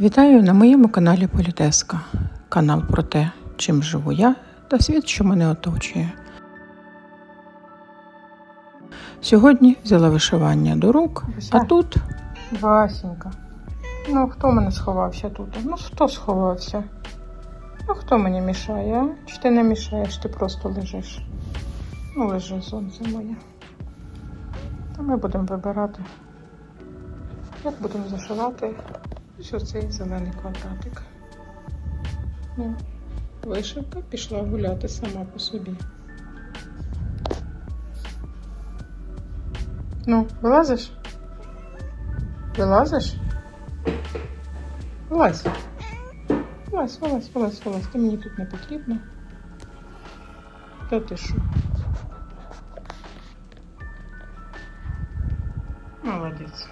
Вітаю на моєму каналі Політеска. Канал про те, чим живу я та світ, що мене оточує. Сьогодні взяла вишивання до рук, а тут Васенька. Ну, хто мене сховався тут? Ну, хто сховався? Ну, хто мені мішає, а? Чи ти не мішаєш, ти просто лежиш? Ну, лежи, сонце моє. Та ми будемо вибирати, як будемо зашивати ось оцей зелений квадратик. Ну, вишивка пішла гуляти сама по собі. Ну, вилазиш? Вилазиш? Вилазь. Вилазь, вилазь, вилазь, вилазь. Ти мені тут не потрібно. Та ти що? Молодець.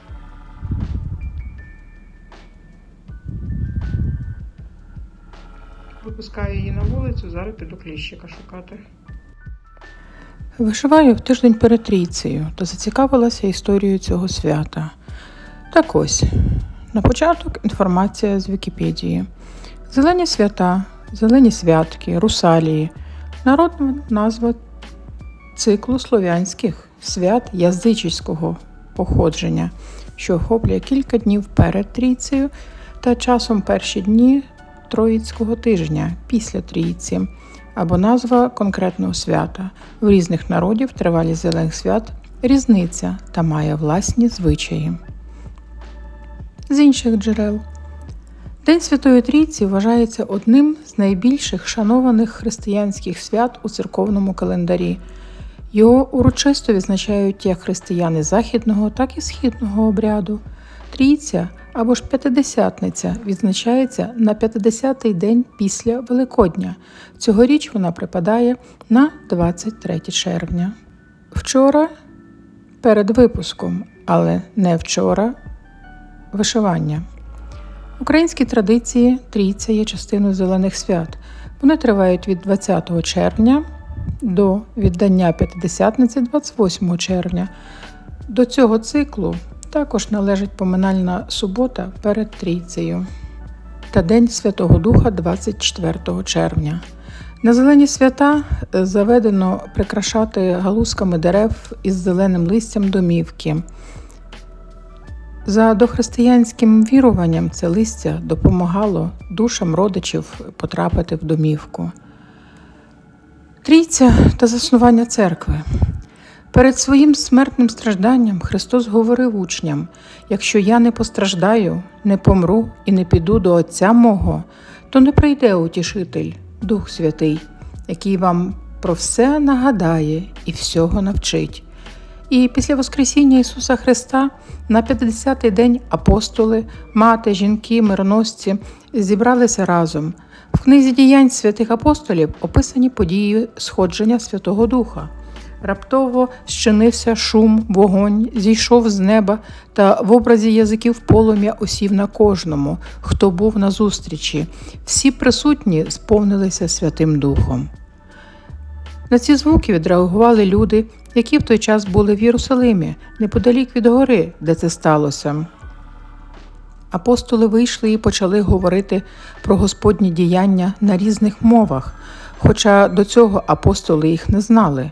Випускаю її на вулицю, зараз піду кліщика шукати. Вишиваю в тиждень перед трійцею та зацікавилася історією цього свята. Так ось, на початок інформація з Вікіпедії. Зелені свята, зелені святки, русалії народна назва циклу слов'янських свят язичського походження, що охоплює кілька днів перед трійцею та часом перші дні Троїцького тижня після трійці, або назва конкретного свята. В різних народів тривалість зелених свят різниця та має власні звичаї. З інших джерел. День Святої Трійці вважається одним з найбільших шанованих християнських свят у церковному календарі. Його урочисто відзначають як християни західного, так і східного обряду. Трійця або ж п'ятидесятниця відзначається на 50-й день після Великодня. Цьогоріч вона припадає на 23 червня. Вчора перед випуском, але не вчора вишивання. В українській традиції трійця є частиною зелених свят. Вони тривають від 20 червня до віддання П'ятидесятниці 28 червня. До цього циклу також належить поминальна субота перед трійцею та День Святого Духа 24 червня. На зелені свята заведено прикрашати галузками дерев із зеленим листям домівки. За дохристиянським віруванням це листя допомагало душам родичів потрапити в домівку. Трійця та заснування церкви. Перед своїм смертним стражданням Христос говорив учням: якщо я не постраждаю, не помру і не піду до Отця мого, то не прийде утішитель, Дух Святий, який вам про все нагадає і всього навчить. І після Воскресіння Ісуса Христа на 50-й день апостоли, мати, жінки, мироносці зібралися разом. В книзі діянь святих апостолів описані події сходження Святого Духа. Раптово щинився шум, вогонь, зійшов з неба, та в образі язиків полум'я осів на кожному, хто був на зустрічі. Всі присутні сповнилися Святим Духом. На ці звуки відреагували люди, які в той час були в Єрусалимі, неподалік від гори, де це сталося. Апостоли вийшли і почали говорити про Господні діяння на різних мовах, хоча до цього апостоли їх не знали.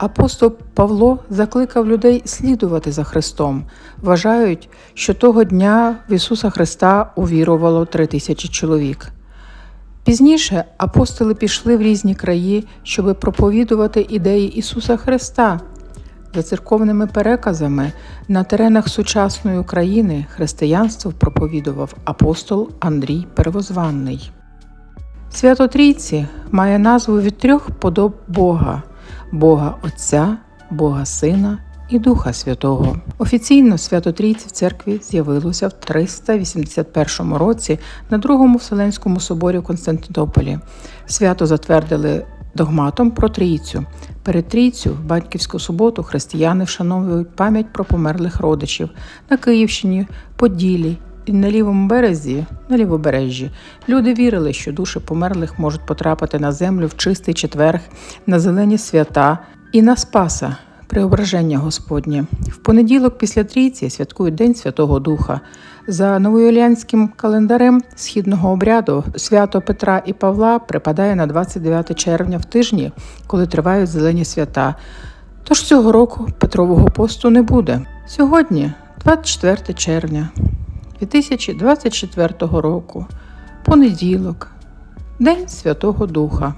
Апостол Павло закликав людей слідувати за Христом. Вважають, що того дня в Ісуса Христа увірувало три тисячі чоловік. Пізніше апостоли пішли в різні краї, щоб проповідувати ідеї Ісуса Христа. За церковними переказами на теренах сучасної України християнство проповідував апостол Андрій Первозванний. Свято Трійці має назву від трьох подоб Бога Бога Отця, Бога Сина і Духа Святого. Офіційно свято Трійці в церкві з'явилося в 381 році на Другому Вселенському соборі в Константинополі. Свято затвердили догматом про трійцю. Перед трійцю в батьківську суботу християни вшановують пам'ять про померлих родичів на Київщині, Поділі. На лівому березі, на лівобережжі, люди вірили, що душі померлих можуть потрапити на землю в чистий четверг, на зелені свята і на Спаса, Преображення Господнє. В понеділок після трійці святкують День Святого Духа. За новоюліанським календарем східного обряду свято Петра і Павла припадає на 29 червня в тижні, коли тривають зелені свята. Тож цього року Петрового посту не буде. Сьогодні, 24 червня 2024 року, понеділок, День Святого Духа.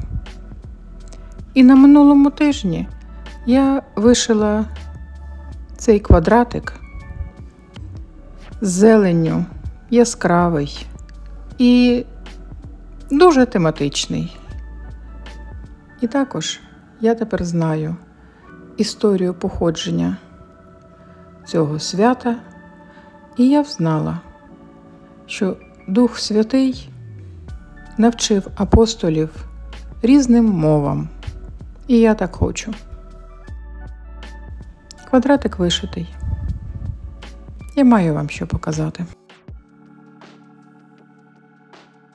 І на минулому тижні я вишила цей квадратик з зеленню, яскравий і дуже тематичний. І також я тепер знаю історію походження цього свята, і я взнала, що Дух Святий навчив апостолів різним мовам. І я так хочу. Квадратик вишитий. Я маю вам що показати.